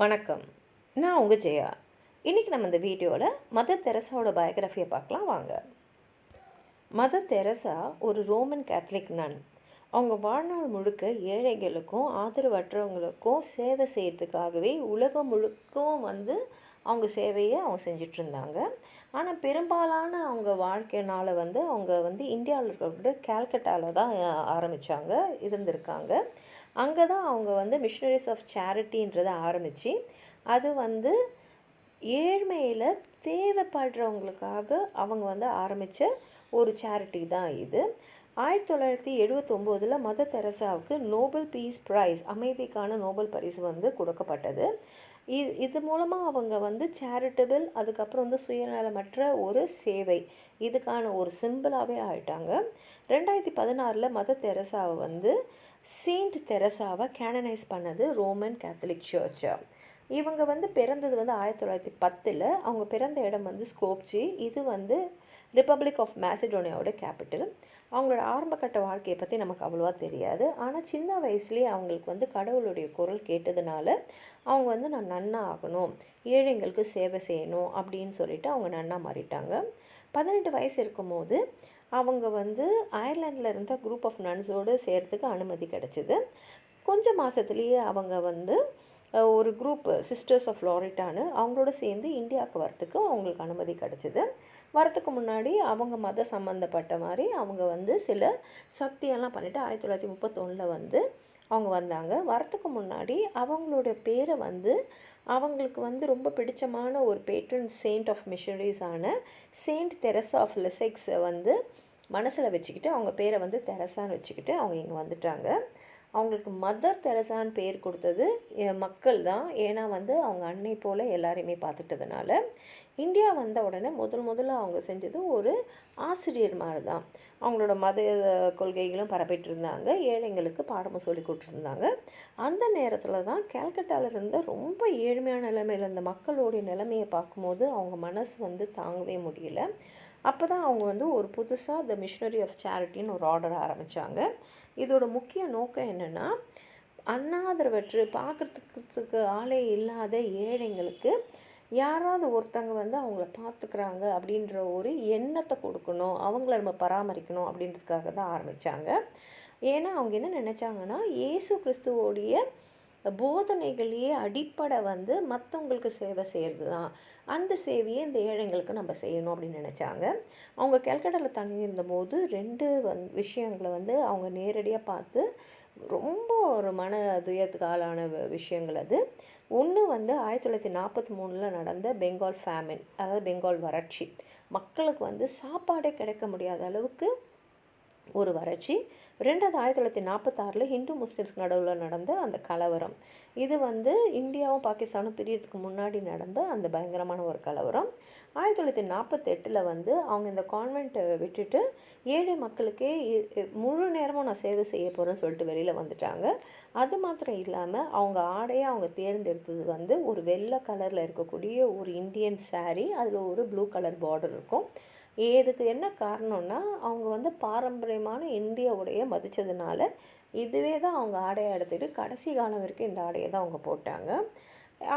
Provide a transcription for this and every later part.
வணக்கம். நான் உங்கள் ஜெயா. இன்றைக்கி நம்ம இந்த வீடியோவில் மதர் தெரசாவோட பயோகிராஃபியை பார்க்கலாம் வாங்க. மதர் தெரசா ஒரு ரோமன் கேத்தலிக் நன் அவங்க வாழ்நாள் முழுக்க ஏழைகளுக்கும் ஆதரவற்றவங்களுக்கும் சேவை செய்யறதுக்காகவே உலகம் முழுக்கவும் வந்து அவங்க சேவையை அவங்க செஞ்சுட்டு இருந்தாங்க ஆனால் பெரும்பாலான அவங்க வாழ்க்கையினால் வந்து அவங்க வந்து இந்தியாவில் இருக்கிற கேல்கட்டாவில் தான் ஆரம்பித்தாங்க இருந்திருக்காங்க. அங்கே தான் அவங்க வந்து மிஷனரிஸ் ஆஃப் சேரிட்டின்றதை ஆரம்பித்து அது வந்து ஏழ்மையில் தேவைப்படுறவங்களுக்காக அவங்க வந்து ஆரம்பித்த ஒரு சேரிட்டி தான் இது. ஆயிரத்தி தொள்ளாயிரத்தி எழுபத்தொம்போதில் மத தெரசாவுக்கு நோபல் பீஸ் ப்ரைஸ் அமைதிக்கான நோபல் பரிசு வந்து கொடுக்கப்பட்டது. இது இது மூலமாக அவங்க வந்து சேரிட்டபிள் அதுக்கப்புறம் வந்து சுயநலமற்ற ஒரு சேவை இதுக்கான ஒரு சிம்பிளாகவே ஆயிட்டாங்க. ரெண்டாயிரத்தி பதினாறில் மத தெரசாவை வந்து செயின்ட் தெரசாவை கேனனைஸ் பண்ணது ரோமன் கேத்தலிக் சர்ச்சு இவங்க வந்து பிறந்தது வந்து ஆயிரத்தி தொள்ளாயிரத்தி பத்தில். அவங்க பிறந்த இடம் வந்து ஸ்கோப்ஜி இது வந்து ரிப்பப்ளிக் ஆஃப் மேசிடோனியாவோட கேபிட்டல் அவங்களோட ஆரம்பக்கட்ட வாழ்க்கையை பற்றி நமக்கு அவ்வளோவா தெரியாது. ஆனால் சின்ன வயசுலேயே அவங்களுக்கு வந்து கடவுளுடைய குரல் கேட்டதுனால அவங்க வந்து நான் நன்னா ஆகணும் ஏழைங்களுக்கு சேவை செய்யணும் அப்படின்னு சொல்லிட்டு அவங்க நன்னா மாறிட்டாங்க. பதினெட்டு வயசு இருக்கும்போது அவங்க வந்து அயர்லாண்டில் இருந்த குரூப் ஆஃப் நன்ஸோடு சேர்த்துக்கு அனுமதி கிடச்சிது. கொஞ்சம் மாதத்துலேயே அவங்க வந்து ஒரு குரூப் சிஸ்டர்ஸ் ஆஃப் லாரிட்டானு அவங்களோட சேர்ந்து இந்தியாவுக்கு வரத்துக்கு அவங்களுக்கு அனுமதி கிடச்சிது. வரத்துக்கு முன்னாடி அவங்க மத சம்மந்தப்பட்ட மாதிரி அவங்க வந்து சில சக்தியெல்லாம் பண்ணிவிட்டு ஆயிரத்தி தொள்ளாயிரத்தி முப்பத்தொன்னில் வந்து அவங்க வந்தாங்க. வரத்துக்கு முன்னாடி அவங்களோட பேரை வந்து அவங்களுக்கு வந்து ரொம்ப பிடிச்சமான ஒரு பேட்ரன் செயின்ட் ஆஃப் மிஷனரிஸான செயின்ட் தெரசா ஆஃப் லெசெக்ஸை வந்து மனசில் வச்சுக்கிட்டு அவங்க பேரை வந்து தெரசான்னு வச்சுக்கிட்டு அவங்க இங்கே வந்துட்டாங்க. அவங்களுக்கு மதர் தெரசான்னு பேர் கொடுத்தது மக்கள் தான் ஏன்னா வந்து அவங்க அன்னை போல் எல்லாரையுமே பார்த்துட்டதுனால இந்தியா வந்த உடனே முதல் முதல்ல அவங்க செஞ்சது ஒரு ஆசிரியர் மாதிரி தான் அவங்களோட மத கொள்கைகளும் பரப்பிட்டுருந்தாங்க. ஏழைங்களுக்கு பாடமும் சொல்லி கொடுத்துருந்தாங்க. அந்த நேரத்தில் தான் கேல்கட்டாவில் இருந்த ரொம்ப ஏழ்மையான நிலைமையில் இருந்த மக்களுடைய நிலைமையை பார்க்கும்போது அவங்க மனசு வந்து தாங்கவே முடியல. அப்போ தான் அவங்க வந்து ஒரு புதுசாக த மிஷினரி ஆஃப் சேரிட்டின்னு ஒரு ஆர்டர் ஆரம்பித்தாங்க இதோட முக்கிய நோக்கம் என்னென்னா அண்ணாதரவற்று பார்க்குறதுக்கு ஆளே இல்லாத ஏழைங்களுக்கு யாராவது ஒருத்தங்க வந்து அவங்கள பார்த்துக்கிறாங்க அப்படின்ற ஒரு எண்ணத்தை கொடுக்கணும். அவங்கள நம்ம பராமரிக்கணும் அப்படின்றதுக்காக தான் ஆரம்பித்தாங்க ஏன்னா அவங்க என்ன நினச்சாங்கன்னா இயேசு கிறிஸ்துவோடைய போதனைகளையே அடிப்படை வந்து மற்றவங்களுக்கு சேவை செய்கிறது தான் அந்த சேவையை இந்த ஏழைங்களுக்கு நம்ம செய்யணும் அப்படின்னு நினச்சாங்க. அவங்க கல்கட்டாவில் தங்கியிருந்தபோது ரெண்டு வந் விஷயங்களை வந்து அவங்க நேரடியாக பார்த்து ரொம்ப ஒரு மன துயரத்துக்கு ஆளான விஷயங்கள் அது. ஒன்று வந்து ஆயிரத்தி தொள்ளாயிரத்தி நாற்பத்தி மூணில் நடந்த பெங்கால் ஃபேமின் அதாவது பெங்கால் வறட்சி. மக்களுக்கு வந்து சாப்பாடே கிடைக்க முடியாத அளவுக்கு ஒரு வறட்சி. ரெண்டாவது ஆயிரத்தி தொள்ளாயிரத்தி நாற்பத்தாறில் ஹிந்து முஸ்லீம்ஸ் நடுவில் நடந்த அந்த கலவரம். இது வந்து இந்தியாவும் பாகிஸ்தானும் பிரியறதுக்கு முன்னாடி நடந்த அந்த பயங்கரமான ஒரு கலவரம். ஆயிரத்தி தொள்ளாயிரத்தி நாற்பத்தெட்டில் வந்து அவங்க இந்த கான்வெண்ட்டை விட்டுட்டு ஏழை மக்களுக்கே முழு நேரமும் நான் சேவை செய்ய போகிறேன்னு சொல்லிட்டு வெளியில் வந்துட்டாங்க. அது மாத்திரம் இல்லாமல் அவங்க ஆடையை அவங்க தேர்ந்தெடுத்தது வந்து ஒரு வெள்ளை கலரில் இருக்கக்கூடிய ஒரு இந்தியன் சாரீ அதில் ஒரு ப்ளூ கலர் பார்டர் இருக்கும். இதுக்கு என்ன காரணம்னா அவங்க வந்து பாரம்பரியமான இந்திய உடையை மதித்ததுனால இதுவே தான் அவங்க ஆடையை எடுத்துகிட்டு கடைசி காலம் வரைக்கும் இந்த ஆடையை தான் அவங்க போட்டாங்க.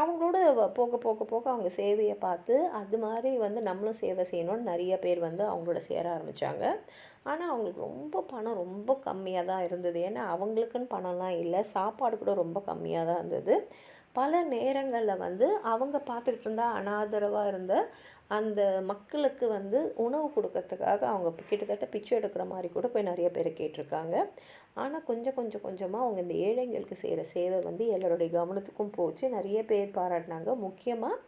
அவங்களோட போக போக போக அவங்க சேவையை பார்த்து அது மாதிரி வந்து நம்மளும் சேவை செய்யணும்னு நிறைய பேர் வந்து அவங்களோட சேர ஆரம்பித்தாங்க ஆனால் அவங்களுக்கு ரொம்ப பணம் ரொம்ப கம்மியாக தான் இருந்தது. ஏன்னா அவங்களுக்குன்னு பணம்லாம் இல்லை சாப்பாடு கூட ரொம்ப கம்மியாக தான் இருந்தது. பல நேரங்களில் வந்து அவங்க பார்த்துக்கிட்டு இருந்தால் அனாதரவாக இருந்த அந்த மக்களுக்கு வந்து உணவு கொடுக்கறதுக்காக அவங்க கிட்டத்தட்ட பிச்சை எடுக்கிற மாதிரி கூட போய் நிறைய பேர் கேட்டிருக்காங்க. ஆனால் கொஞ்சம் கொஞ்சம் கொஞ்சமாக அவங்க இந்த ஏழைங்களுக்கு செய்கிற சேவை வந்து எல்லோருடைய கவனத்துக்கும் போச்சு. நிறைய பேர் பாராட்டினாங்க. முக்கியமாக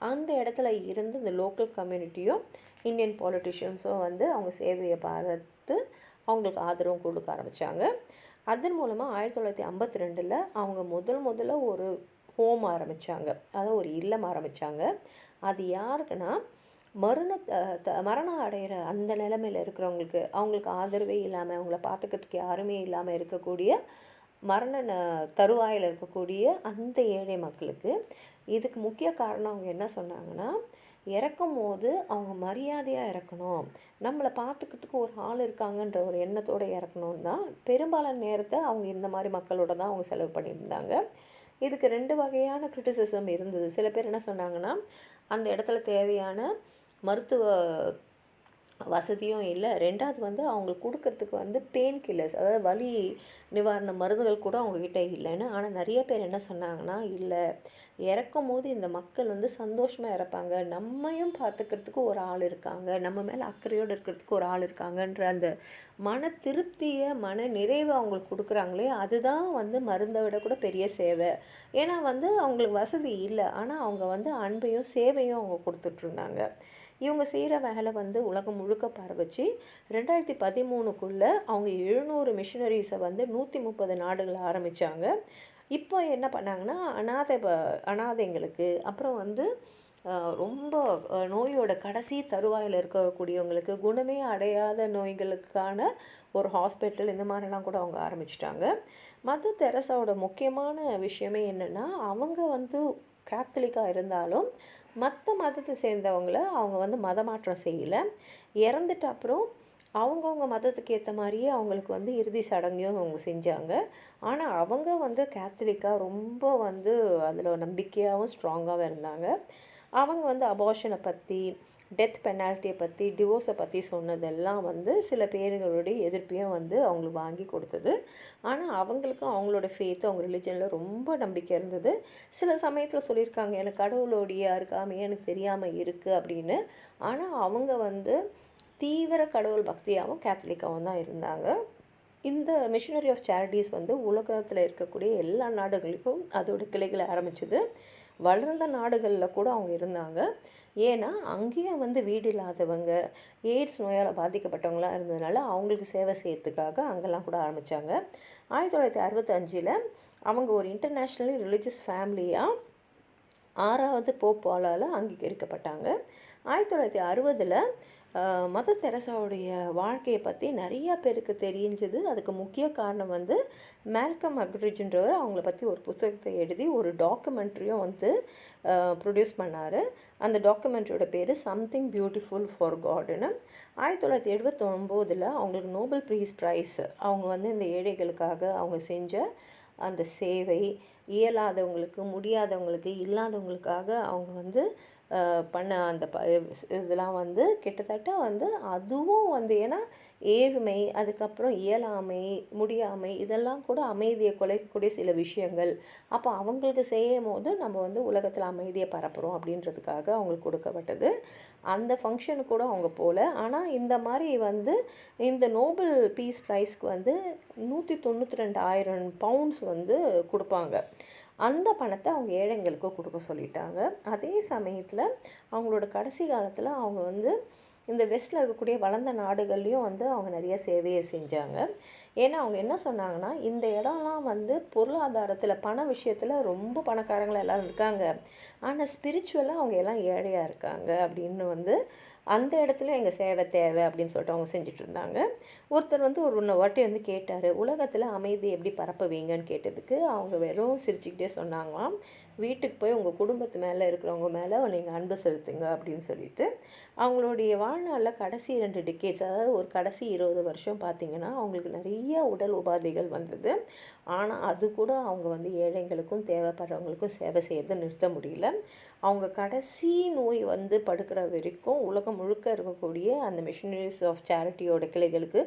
அந்த இடத்துல இருந்து இந்த லோக்கல் கம்யூனிட்டியும் இந்தியன் பாலிட்டிஷியன்ஸும் வந்து அவங்க சேவையை பார்த்து அவங்களுக்கு ஆதரவும் கொடுக்க ஆரம்பித்தாங்க அதன் மூலமாக ஆயிரத்தி தொள்ளாயிரத்தி ஐம்பத்தி ரெண்டில் அவங்க முதல் முதல்ல ஒரு ஹோம் ஆரம்பித்தாங்க அதாவது ஒரு இல்லம் ஆரம்பித்தாங்க அது யாருக்குன்னா மரண மரணம் அடைகிற அந்த நிலமையில் இருக்கிறவங்களுக்கு அவங்களுக்கு ஆதரவே இல்லாமல் அவங்கள பார்த்துக்கிறதுக்கு யாருமே இல்லாமல் இருக்கக்கூடிய மரண தருவாயில் இருக்கக்கூடிய அந்த ஏழை மக்களுக்கு இதுக்கு முக்கிய காரணம் அவங்க என்ன சொன்னாங்கன்னா இறக்கும் போது அவங்க மரியாதையாக இறக்கணும். நம்மளை பார்த்துக்கிறதுக்கு ஒரு ஆள் இருக்காங்கன்ற ஒரு எண்ணத்தோடு இறக்கணும் தான் பெரும்பாலான நேரத்தை அவங்க இந்த மாதிரி மக்களோட தான் அவங்க செலவு பண்ணியிருந்தாங்க. இதுக்கு ரெண்டு வகையான கிரிட்டிசிசம் இருந்தது. சில பேர் என்ன சொன்னாங்கன்னா அந்த இடத்துல தேவையான மருத்துவ வசதியும் இல்லை. ரெண்டாவது வந்து அவங்களுக்கு கொடுக்கறதுக்கு வந்து பெயின் கில்லர்ஸ் அதாவது வலி நிவாரண மருந்துகள் கூட அவங்கக்கிட்ட இல்லைன்னு. ஆனால் நிறைய பேர் என்ன சொன்னாங்கன்னா இல்லை இறக்கும் போது இந்த மக்கள் வந்து சந்தோஷமாக இறப்பாங்க. நம்மையும் பார்த்துக்கிறதுக்கு ஒரு ஆள் இருக்காங்க. நம்ம மேலே அக்கறையோடு இருக்கிறதுக்கு ஒரு ஆள் இருக்காங்கன்ற அந்த மன திருப்தியை மன நிறைவை அவங்களுக்கு கொடுக்குறாங்களே அதுதான் வந்து மருந்தை விட கூட பெரிய சேவை. ஏன்னா வந்து அவங்களுக்கு வசதி இல்லை. ஆனால் அவங்க வந்து அன்பையும் சேவையும் அவங்க கொடுத்துட்ருந்தாங்க. இவங்க செய்கிற வேலை வந்து உலகம் முழுக்க பரவச்சு. ரெண்டாயிரத்தி பதிமூணுக்குள்ளே அவங்க எழுநூறு மிஷினரிஸை வந்து நூற்றி முப்பது நாடுகள் ஆரம்பித்தாங்க இப்போ என்ன பண்ணாங்கன்னா அனாதை ப அனாதைங்களுக்கு அப்புறம் வந்து ரொம்ப நோயோட கடைசி தருவாயில் இருக்கக்கூடியவங்களுக்கு குணமே அடையாத நோய்களுக்கான ஒரு ஹாஸ்பிட்டல் இந்த மாதிரிலாம் கூட அவங்க ஆரம்பிச்சிட்டாங்க. மத தெரசாவோட முக்கியமான விஷயமே என்னென்னா அவங்க வந்து கேத்தலிக்காக இருந்தாலும் மற்ற மதத்தை சேர்ந்தவங்கள அவங்க வந்து மத மாற்றம் செய்யலை. இறந்துட்ட அப்புறம் அவங்கவுங்க மதத்துக்கு ஏற்ற மாதிரியே அவங்களுக்கு வந்து இறுதி சடங்கையும் அவங்க செஞ்சாங்க. ஆனால் அவங்க வந்து கேத்தலிக்காக ரொம்ப வந்து அதில் நம்பிக்கையாகவும் ஸ்ட்ராங்காகவும் இருந்தாங்க. அவங்க வந்து அபார்ஷனை பற்றி டெத் பெனால்ட்டியை பற்றி டிவோர்ஸை பற்றி சொன்னதெல்லாம் வந்து சில பேர்களுடைய எதிர்ப்பையும் வந்து அவங்களுக்கு வாங்கி கொடுத்தது. ஆனால் அவங்களுக்கும் அவங்களோட ஃபேத்து அவங்க ரிலிஜனில் ரொம்ப நம்பிக்கை இருந்தது. சில சமயத்தில் சொல்லியிருக்காங்க எனக்கு கடவுளோடைய இருக்காமே எனக்கு தெரியாமல் இருக்குது அப்படின்னு. ஆனால் அவங்க வந்து தீவிர கடவுள் பக்தியாகவும் கேத்தலிக்காகவும் தான் இருந்தாங்க. இந்த மிஷினரி ஆஃப் சேரிட்டிஸ் வந்து உலகத்தில் இருக்கக்கூடிய எல்லா நாடுகளுக்கும் அதோட கிளைகளை ஆரம்பிச்சது. வளர்ந்த நாடுகளில் கூட அவங்க இருந்தாங்க. ஏன்னா அங்கேயும் வந்து வீடு இல்லாதவங்க எய்ட்ஸ் நோயால் பாதிக்கப்பட்டவங்களாம் இருந்ததுனால அவங்களுக்கு சேவை செய்யறதுக்காக அங்கெல்லாம் கூட ஆரம்பித்தாங்க ஆயிரத்தி தொள்ளாயிரத்தி அறுபத்தஞ்சில் அவங்க ஒரு இன்டர்நேஷ்னலி ரிலீஜியஸ் ஃபேமிலியாக ஆறாவது போப்பாலால் அங்கீகரிக்கப்பட்டாங்க. ஆயிரத்தி தொள்ளாயிரத்தி அறுபதில் மத தெரசாவுடைய வாழ்க்கையை பற்றி நிறையா பேருக்கு தெரிஞ்சது. அதுக்கு முக்கிய காரணம் வந்து மேல்கம் அக்ரிஜின்றவர் அவங்கள பற்றி ஒரு புத்தகத்தை எழுதி ஒரு டாக்குமெண்ட்ரியும் வந்து ப்ரொடியூஸ் பண்ணார். அந்த டாக்குமெண்ட்ரியோட பேர் சம்திங் பியூட்டிஃபுல் ஃபார் காடுன்னு. ஆயிரத்தி தொள்ளாயிரத்தி எழுபத்தொம்போதில் அவங்களுக்கு நோபல் ப்ரீஸ் ப்ரைஸ். அவங்க வந்து இந்த ஏழைகளுக்காக அவங்க செஞ்ச அந்த சேவை இயலாதவங்களுக்கு முடியாதவங்களுக்கு இல்லாதவங்களுக்காக அவங்க வந்து பண்ண அந்த ப இதெல்லாம் வந்து கிட்டத்தட்ட வந்து அதுவும் வந்து ஏன்னா ஏழ்மை அதுக்கப்புறம் இயலாமை முடியாமை இதெல்லாம் கூட அமைதியை குலைக்கக்கூடிய சில விஷயங்கள். அப்போ அவங்களுக்கு செய்யும் போது நம்ம வந்து உலகத்தில் அமைதியை பரப்புகிறோம் அப்படின்றதுக்காக அவங்களுக்கு கொடுக்கப்பட்டது. அந்த ஃபங்க்ஷனு கூட அவங்க போகல ஆனால் இந்த மாதிரி வந்து இந்த நோபல் பீஸ் ப்ரைஸ்க்கு வந்து நூற்றி தொண்ணூற்றி ரெண்டு ஆயிரம் பவுண்ட்ஸ் வந்து கொடுப்பாங்க. அந்த பணத்தை அவங்க ஏழைங்களுக்கு கொடுக்க சொல்லிட்டாங்க. அதே சமயத்தில் அவங்களோட கடைசி காலத்தில் அவங்க வந்து இந்த வெஸ்ட்டில் இருக்கக்கூடிய வளர்ந்த நாடுகள்லேயும் வந்து அவங்க நிறைய சேவையை செஞ்சாங்க. ஏன்னா அவங்க என்ன சொன்னாங்கன்னா இந்த இடம்லாம் வந்து பொருளாதாரத்தில் பண விஷயத்தில் ரொம்ப பணக்காரங்களாக எல்லோரும் இருக்காங்க. ஆனால் ஸ்பிரிச்சுவலாக அவங்க எல்லாம் ஏழையாக இருக்காங்க அப்படின்னு வந்து அந்த இடத்துல எங்கள் சேவை தேவை அப்படின்னு சொல்லிட்டு அவங்க செஞ்சுட்டு இருந்தாங்க ஒருத்தர் வந்து ஒரு ஒன்று வாட்டி வந்து கேட்டார் உலகத்தில் அமைதி எப்படி பரப்புவீங்கன்னு? கேட்டதுக்கு அவங்க வெறும் சிரிச்சுக்கிட்டே சொன்னாங்களாம். வீட்டுக்கு போய் உங்கள் குடும்பத்து மேலே இருக்கிறவங்க மேலே நீங்கள் அன்பு செலுத்துங்க அப்படின்னு சொல்லிட்டு அவங்களுடைய வாழ்நாளில் கடைசி ரெண்டு டிக்கெட்ஸ் அதாவது ஒரு கடைசி இருபது வருஷம் பார்த்திங்கன்னா அவங்களுக்கு நிறைய உடல் உபாதைகள் வந்தது. ஆனால் அது கூட அவங்க வந்து ஏழைங்களுக்கும் தேவைப்படுறவங்களுக்கும் சேவை செய்யறதை நிறுத்த முடியல. அவங்க கடைசி நோய் வந்து படுக்கிற வரைக்கும் உலகம் முழுக்க இருக்கக்கூடிய அந்த மிஷினரிஸ் ஆஃப் சேரிட்டியோட கிளைகளுக்கு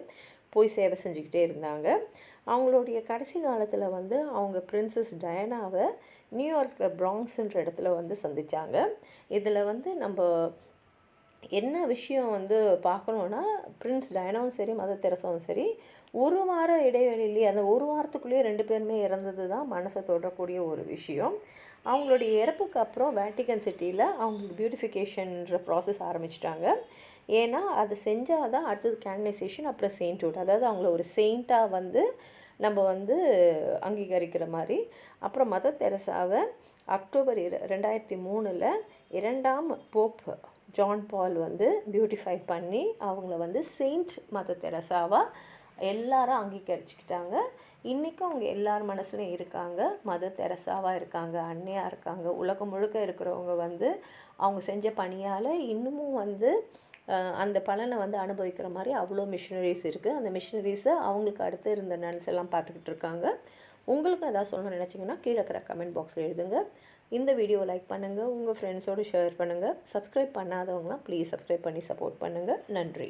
போய் சேவை செஞ்சுக்கிட்டே இருந்தாங்க. அவங்களுடைய கடைசி காலத்தில் வந்து அவங்க பிரின்சஸ் டயனாவை நியூயார்க் ப்ராங்ஸுன்ற இடத்துல வந்து சந்தித்தாங்க இதில் வந்து நம்ம என்ன விஷயம் வந்து பார்க்கணுன்னா பிரின்ஸ் டயனாவும் சரி மதர் தெரசாவும் சரி ஒரு வார இடைவெளியிலேயே அந்த ஒரு வாரத்துக்குள்ளேயே ரெண்டு பேருமே இறந்தது தான் மனசை தொடரக்கூடிய ஒரு விஷயம். அவங்களுடைய இறப்புக்கு அப்புறம் வேட்டிகன் சிட்டியில் அவங்களுக்கு பியூட்டிஃபிகேஷன்ற ப்ராசஸ் ஆரம்பிச்சிட்டாங்க. ஏன்னா அது செஞ்சால் தான் அடுத்தது கேனனைசேஷன் அப்புறம் செயின்ட்ஹுட் அதாவது அவங்கள ஒரு செயிண்ட்டாக வந்து நம்ம வந்து அங்கீகரிக்கிற மாதிரி. அப்புறம் மத தெரசாவை அக்டோபர் இர ரெண்டாயிரத்தி மூணில் இரண்டாம் போப் ஜான் பால் வந்து பியூட்டிஃபை பண்ணி அவங்கள வந்து செயின்ட் மத தெரசாவாக எல்லாரும் அங்கீகரிச்சுக்கிட்டாங்க. இன்றைக்கும் அவங்க எல்லார் மனசுலையும் இருக்காங்க. மத தெரசாவாக இருக்காங்க அன்னையாக இருக்காங்க. உலகம் முழுக்க இருக்கிறவங்க வந்து அவங்க செஞ்ச பணியால் இன்னமும் வந்து அந்த பலனை வந்து அனுபவிக்கிற மாதிரி அவ்வளோ மிஷினரிஸ் இருக்குது அந்த மிஷினரிஸை அவங்களுக்கு அடுத்து இருந்த நன்ஸ் எல்லாம் பார்த்துக்கிட்டு இருக்காங்க. உங்களுக்கு ஏதாவது சொல்லணும்னு நினச்சிங்கன்னா கீழே இருக்கிற கமெண்ட் பாக்ஸில் எழுதுங்க. இந்த வீடியோவை லைக் பண்ணுங்கள் உங்கள் ஃப்ரெண்ட்ஸோடு ஷேர் பண்ணுங்கள் சப்ஸ்கிரைப் பண்ணாதவங்களாம் ப்ளீஸ் சப்ஸ்கிரைப் பண்ணி சப்போர்ட் பண்ணுங்கள் நன்றி.